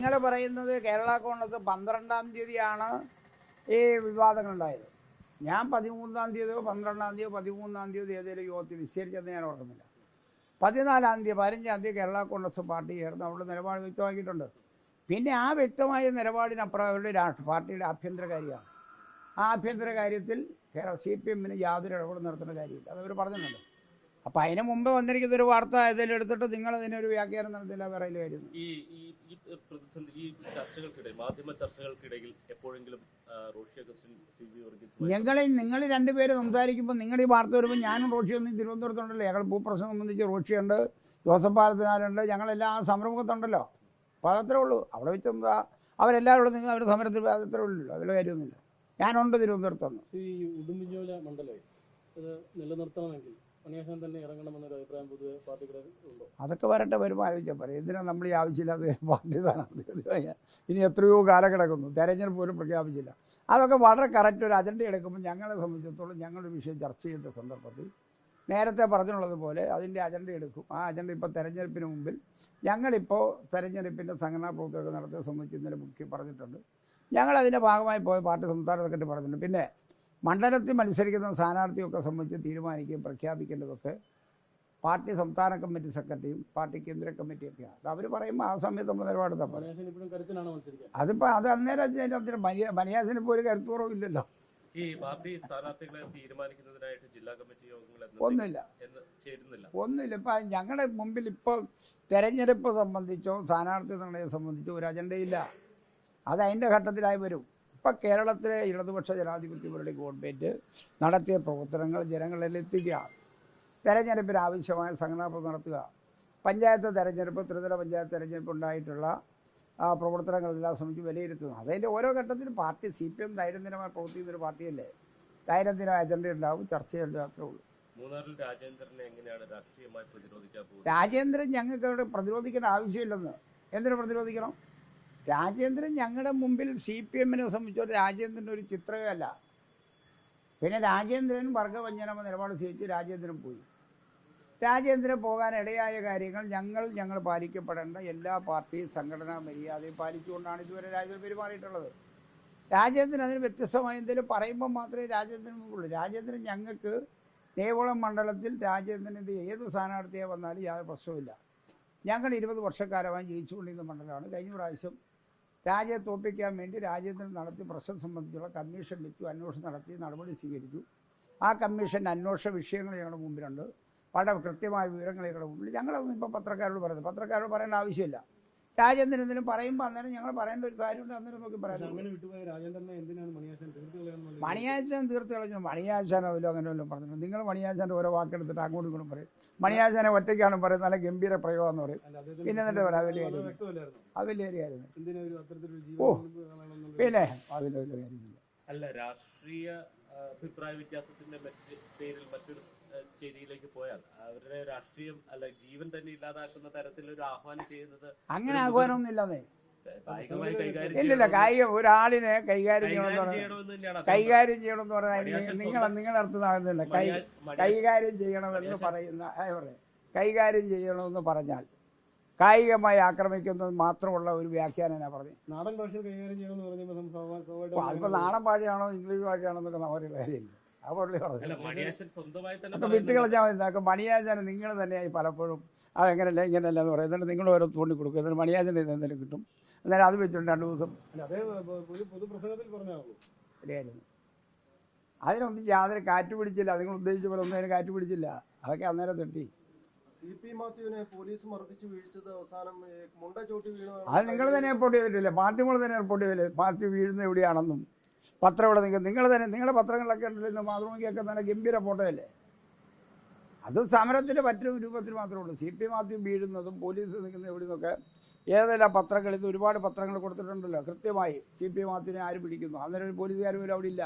നിങ്ങൾ പറയുന്നത് കേരള കോൺഗ്രസ് പന്ത്രണ്ടാം തീയതിയാണ് ഈ വിവാദങ്ങൾ ഉണ്ടായത് ഞാൻ പതിമൂന്നാം തീയതിയോ പന്ത്രണ്ടാം തീയതിയോ പതിമൂന്നാം തീയതി ഏതെങ്കിലും യോഗത്തിൽ വിസ്തരിച്ചെന്ന് ഞാൻ ഓർക്കുന്നില്ല. പതിനാലാം തീയതി പതിനഞ്ചാം തീയതി കേരള കോൺഗ്രസ് പാർട്ടി ചേർന്ന് അവരുടെ നിലപാട് വ്യക്തമാക്കിയിട്ടുണ്ട്. പിന്നെ ആ വ്യക്തമായ നിലപാടിനപ്പുറം അവരുടെ രാഷ്ട്ര പാർട്ടിയുടെ ആഭ്യന്തര കാര്യമാണ്. ആ ആഭ്യന്തര കാര്യത്തിൽ കേരള സി പി എമ്മിന് യാതൊരു ഇടപെടൽ നടത്തുന്ന കാര്യമില്ല. അതവർ പറഞ്ഞിട്ടുണ്ട്. അപ്പോൾ അതിന് മുമ്പ് വന്നിരിക്കുന്ന ഒരു വാർത്ത ഏതെങ്കിലും എടുത്തിട്ട് നിങ്ങൾ അതിനൊരു വ്യാഖ്യാനം നടത്തില്ല വേറെ കാര്യം ഈ ഈ പ്രതിസന്ധി ഈ ചർച്ചകൾക്കിടയിൽ മാധ്യമ ചർച്ചകൾക്കിടയിൽ എപ്പോഴെങ്കിലും ആ, റോഷി അഗസ്റ്റിൻ സി വി വർഗീസ് ഞങ്ങൾ നിങ്ങൾ രണ്ടുപേര് സംസാരിക്കുമ്പോൾ നിങ്ങൾ ഈ വാർത്ത വരുമ്പോൾ ഞാനും റോഷി ഒന്നും തിരുവനന്തപുരത്തുണ്ടല്ലോ. ഞങ്ങൾ ഭൂപ്രശ്നം സംബന്ധിച്ച് റോഷിയുണ്ട് ജോസഫ് പാലത്തിനാലുണ്ട് ഞങ്ങളെല്ലാം ആ സമരമുഖത്തുണ്ടല്ലോ. അപ്പോൾ അതത്രേ ഉള്ളൂ. അവിടെ വെച്ച് എന്താ അവരെല്ലാവരും നിങ്ങൾ അവർ സമരത്തിൽ അതത്രേ ഉള്ളൂ. അവരുടെ കാര്യമൊന്നുമില്ല. ഞാനുണ്ട് തിരുവനന്തപുരത്തുനിന്ന് ഈ ഉടുമ്പുഞ്ഞോല നിലനിർത്തണമെങ്കിൽ ഇറങ്ങണമെന്നൊരു അഭിപ്രായം ഉണ്ടോ? അതൊക്കെ വരട്ടെ വരുമ്പോൾ ആലോചിച്ചാൽ പറയും എന്തിനാ നമ്മൾ ഈ ആവശ്യമില്ലാത്ത പാർട്ടി സ്ഥാനാർത്ഥി ഇനി എത്രയോ കാലം കിടക്കുന്നു തെരഞ്ഞെടുപ്പ് പോലും പ്രഖ്യാപിച്ചില്ല. അതൊക്കെ വളരെ കറക്റ്റ് ഒരു അജണ്ട എടുക്കുമ്പോൾ ഞങ്ങളെ സംബന്ധിച്ചിടത്തോളം ഞങ്ങളുടെ വിഷയം ചർച്ച ചെയ്യുന്ന സന്ദർഭത്തിൽ നേരത്തെ പറഞ്ഞുള്ളതുപോലെ അതിന്റെ അജണ്ട എടുക്കും. ആ അജണ്ട ഇപ്പോൾ തെരഞ്ഞെടുപ്പിന് മുമ്പിൽ ഞങ്ങളിപ്പോൾ തെരഞ്ഞെടുപ്പിന്റെ സംഘടനാ പ്രവർത്തകർ നടത്തിയ സംബന്ധിച്ച് ഇന്നലെ മുഖ്യ പറഞ്ഞിട്ടുണ്ട്. ഞങ്ങളതിന്റെ ഭാഗമായി പോയ പാർട്ടി സംസ്ഥാന സെക്രട്ടറി പറഞ്ഞിട്ടുണ്ട്. പിന്നെ മണ്ഡലത്തിൽ മത്സരിക്കുന്ന സ്ഥാനാർത്ഥിയൊക്കെ സംബന്ധിച്ച് തീരുമാനിക്കുകയും പ്രഖ്യാപിക്കേണ്ടതൊക്കെ പാർട്ടി സംസ്ഥാന കമ്മിറ്റി സെക്രട്ടറിയും പാർട്ടി കേന്ദ്ര കമ്മിറ്റിയൊക്കെയാണ്. അത് അവർ പറയുമ്പോൾ ആ സമയത്ത് നമ്മൾ നിലപാട് തപ്പാണ് അതിപ്പോൾ അത് അന്നേരം മനിയാസിന് ഇപ്പോൾ ഒരു കരുത്തുറവും ഇല്ലല്ലോ. ഈ പാർട്ടി സ്ഥാനാർത്ഥികളെ തീരുമാനിക്കുന്നതിനായിട്ട് ജില്ലാ കമ്മിറ്റി യോഗങ്ങൾ ഒന്നുമില്ല. എന്ന് ചേരുന്നില്ല. ഒന്നുമില്ല. ഇപ്പൊ ഞങ്ങളുടെ മുമ്പിൽ ഇപ്പോൾ തെരഞ്ഞെടുപ്പ് സംബന്ധിച്ചോ സ്ഥാനാർത്ഥി നിർണയം സംബന്ധിച്ചോ ഒരു അജണ്ടയില്ല. അത് അതിന്റെ ഘട്ടത്തിലായി വരും. ഇപ്പം കേരളത്തിലെ ഇടതുപക്ഷ ജനാധിപത്യ മുന്നണി ഗവൺമെന്റ് നടത്തിയ പ്രവർത്തനങ്ങൾ ജനങ്ങളിൽ എത്തിക്കുകയാണ്. തെരഞ്ഞെടുപ്പിന് ആവശ്യമായ സംഘടനാപ്പ് നടത്തുക. പഞ്ചായത്ത് തെരഞ്ഞെടുപ്പ് ത്രിതല പഞ്ചായത്ത് തെരഞ്ഞെടുപ്പ് ഉണ്ടായിട്ടുള്ള പ്രവർത്തനങ്ങളെല്ലാം ശ്രമിച്ച് വിലയിരുത്തുന്നു. അതതിന്റെ ഓരോ ഘട്ടത്തിലും പാർട്ടി സി പി എം ദൈനംദിനമായി പ്രവർത്തിക്കുന്ന ഒരു പാർട്ടിയല്ലേ? ദൈനംദിന അജണ്ട ഉണ്ടാവും ചർച്ചയുണ്ട് അത്രേ ഉള്ളൂ. മൂന്നാറിൽ രാജേന്ദ്രനെ എങ്ങനെയാണ് രാഷ്ട്രീയമായി പ്രതിരോധിക്കാൻ പോകുന്നത്? രാജേന്ദ്രൻ ഞങ്ങൾക്ക് അവിടെ പ്രതിരോധിക്കേണ്ട ആവശ്യമില്ലെന്ന് എന്തിനു പ്രതിരോധിക്കണം? രാജേന്ദ്രൻ ഞങ്ങളുടെ മുമ്പിൽ സി പി എമ്മിനെ സംബന്ധിച്ചോളം രാജേന്ദ്രൻ ഒരു ചിത്രമല്ല പിന്നെ രാജേന്ദ്രൻ വർഗവഞ്ചനം നിലപാട് സ്വീകരിച്ച് രാജേന്ദ്രൻ പോയി. രാജേന്ദ്രൻ പോകാൻ ഇടയായ കാര്യങ്ങൾ ഞങ്ങൾ ഞങ്ങൾ പാലിക്കപ്പെടേണ്ട എല്ലാ പാർട്ടി സംഘടനാ മര്യാദയും പാലിച്ചുകൊണ്ടാണ് ഇതുവരെ രാജേന്ദ്രൻ പെരുമാറിയിട്ടുള്ളത്. രാജേന്ദ്രൻ അതിന് വ്യത്യസ്തമായ എന്തെങ്കിലും പറയുമ്പോൾ മാത്രമേ രാജേന്ദ്രൻ ഉള്ളൂ രാജേന്ദ്രൻ ഞങ്ങൾക്ക് ദേവളം മണ്ഡലത്തിൽ രാജേന്ദ്രന്റെ ഏത് സ്ഥാനാർത്ഥിയെ വന്നാലും യാതൊരു പ്രശ്നവുമില്ല. ഞങ്ങൾ ഇരുപത് വർഷക്കാലമായി ജയിച്ചുകൊണ്ടിരുന്ന മണ്ഡലമാണ്. കഴിഞ്ഞ പ്രാവശ്യം രാജയെ തോപ്പിക്കാൻ വേണ്ടി രാജേന്ദ്രൻ നടത്തി പ്രശ്നം സംബന്ധിച്ചുള്ള കമ്മീഷൻ വെച്ചു അന്വേഷണം നടത്തി നടപടി സ്വീകരിച്ചു. ആ കമ്മീഷന്റെ അന്വേഷണ വിഷയങ്ങൾ ഞങ്ങളുടെ മുമ്പിലുണ്ട്. വളരെ കൃത്യമായ വിവരങ്ങൾ ഞങ്ങളുടെ മുമ്പിൽ ഞങ്ങളൊന്നും ഇപ്പോൾ പത്രക്കാരോട് പറയുന്നത് പത്രക്കാരോട് പറയേണ്ട ആവശ്യമില്ല. രാജേന്ദ്രൻ എന്തിനും പറയുമ്പോൾ അന്നേരം ഞങ്ങൾ പറയേണ്ട ഒരു കാര്യമുണ്ട് അന്നേരം നോക്കി പറയാം മണിയാശാൻ തീർത്ത് മണിയാശാൻ കളഞ്ഞു. മണിയാശാനോ വല്ലോ അങ്ങനെ വല്ലതും പറഞ്ഞു നിങ്ങൾ മണിയാശാന്റെ ഓരോ വാക്കെടുത്തിട്ട് അങ്ങോട്ടും ഇങ്ങോട്ടും പറയും. മണിയാശാനെ ഒറ്റയ്ക്കാണ് പറയുന്നത്. നല്ല ഗംഭീര പ്രയോഗം എന്ന് പറയും പിന്നെ എന്നിട്ട് പറയാം വലിയ കാര്യം അത് വലിയ കാര്യമായിരുന്നു ഓ. പിന്നെ അതിന് വലിയ കാര്യമില്ല. അല്ല രാഷ്ട്രീയ അഭിപ്രായ വ്യത്യാസത്തിന്റെ മറ്റ് പേരിൽ മറ്റൊരു ചേരിയിലേക്ക് പോയാൽ അവരുടെ രാഷ്ട്രീയം അല്ല ജീവൻ തന്നെ ഇല്ലാതാക്കുന്ന തരത്തിൽ ഒരു ആഹ്വാനം ചെയ്യുന്നത് അങ്ങനെ ആഹ്വാനമൊന്നും ഇല്ലാതെ ഇല്ലില്ല കായിക ഒരാളിനെ കൈകാര്യം ചെയ്യണമെന്ന് കൈകാര്യം ചെയ്യണമെന്ന് ചെയ്യണം എന്ന് പറഞ്ഞാൽ നിങ്ങൾ നിങ്ങളുടെ അർത്ഥമാകുന്നില്ല. കൈ കൈകാര്യം ചെയ്യണം എന്ന് പറയുന്ന കൈകാര്യം ചെയ്യണമെന്ന് പറഞ്ഞാൽ കായികമായി ആക്രമിക്കുന്നത് മാത്രമുള്ള ഒരു വ്യാഖ്യാനം ഞാൻ പറഞ്ഞു. നാടൻ ഭാഷയിൽ കൈകാര്യം ചെയ്യണം എന്ന് പറഞ്ഞപ്പോൾ അതിപ്പോൾ നാടൻ ഭാഷയാണോ ഇംഗ്ലീഷ് ഭാഷയാണോ എന്നൊക്കെ അവരുടെ കാര്യമില്ല. ആ പുള്ളി അല്ല പറഞ്ഞു വിട്ട്. കളഞ്ഞാൽ മതി. ഇതാക്കും മണിയാചാരം നിങ്ങൾ തന്നെയായി പലപ്പോഴും അത് എങ്ങനെയല്ല ഇങ്ങനെയല്ല എന്ന് പറയും എന്നിട്ട് നിങ്ങൾ ഓരോ തോണ്ടി കൊടുക്കും. എന്നിട്ട് മണിയാചാരൻ ഇത് എന്തെങ്കിലും കിട്ടും. അന്നേരം അത് വെച്ചിട്ടുണ്ട് രണ്ട് ദിവസം ശരിയായിരുന്നു. അതിനൊന്നും യാതൊരു കാറ്റ് പിടിച്ചില്ല. നിങ്ങൾ ഉദ്ദേശിച്ച പോലെ ഒന്നും അതിന് കാറ്റ് പിടിച്ചില്ല. അതൊക്കെ അന്നേരം തെട്ടി പോലീസ് മർദ്ദിച്ചു അവസാനം അത് നിങ്ങൾ തന്നെ റിപ്പോർട്ട് ചെയ്തിട്ടില്ലേ? മാധ്യമങ്ങൾ തന്നെ റിപ്പോർട്ട് ചെയ്തില്ലേ? പാർട്ടി വീഴുന്നത് എവിടെയാണെന്നും. പത്രം ഇവിടെ നിങ്ങൾ നിങ്ങൾ തന്നെ നിങ്ങളുടെ പത്രങ്ങളിലൊക്കെ ഉണ്ടല്ലോ ഇന്ന് മാതൃഭൂമിക്കൊക്കെ തന്നെ ഗംഭീര ഫോട്ടോയല്ലേ? അത് സമരത്തിന്റെ മറ്റൊരു രൂപത്തിൽ മാത്രമേ ഉള്ളൂ. സി പി മാത്യു വീഴുന്നതും പോലീസ് നിൽക്കുന്ന എവിടെ നിന്നൊക്കെ ഏതെല്ലാം പത്രങ്ങൾ ഇത് ഒരുപാട് പത്രങ്ങൾ കൊടുത്തിട്ടുണ്ടല്ലോ. കൃത്യമായി സി പി മാത്യുവിനെ ആര് പിടിക്കുന്നു? അന്നേരം ഒരു പോലീസുകാരും അവിടെ ഇല്ല.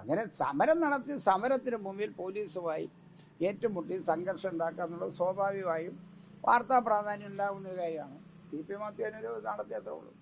അങ്ങനെ സമരം നടത്തി സമരത്തിന് മുമ്പിൽ പോലീസുമായി ഏറ്റുമുട്ടി സംഘർഷം ഉണ്ടാക്കുക എന്നുള്ളത് സ്വാഭാവികമായും വാർത്താ പ്രാധാന്യം ഉണ്ടാകുന്ന ഒരു കാര്യമാണ്. സി പി മാത്യു അതിനൊരു നടത്തിയത്രേ ഉള്ളൂ.